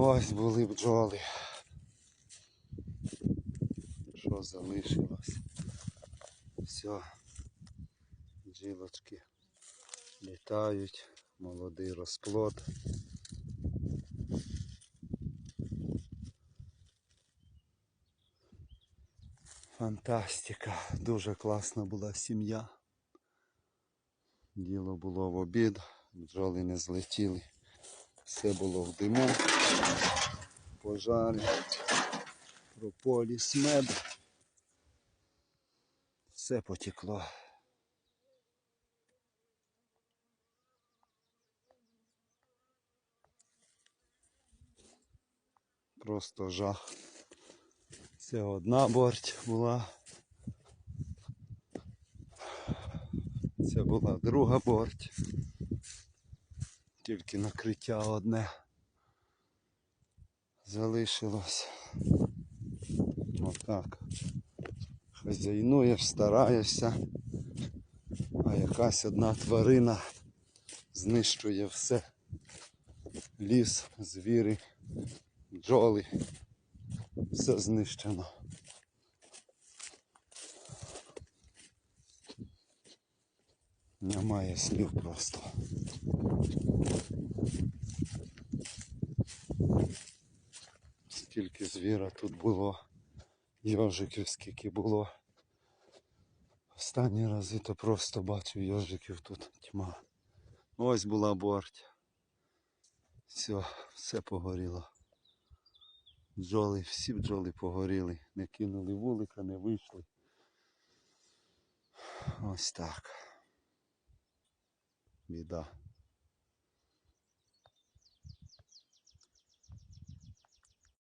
Ось були бджоли. Що залишилось? Все. Бджілочки літають, молодий розплод. Фантастика, дуже класна була сім'я. Діло було в обід, бджоли не злетіли. Все було в диму, пожарі, прополіс, мед. Все потекло. Просто жах. Це одна борть була. Це була друга борть. Тільки накриття одне залишилось. Отак. Хазяйнуєш, стараєшся, а якась одна тварина знищує все. Ліс, звіри, бджоли. Все знищено. Немає слів просто. Скільки звіра тут було, йожиків скільки було. Останні рази то просто бачу йожиків тут тьма. Ось була борть. Все, все погоріло. Бджоли, всі бджоли погоріли. Не кинули вулика, не вийшли. Ось так. 미다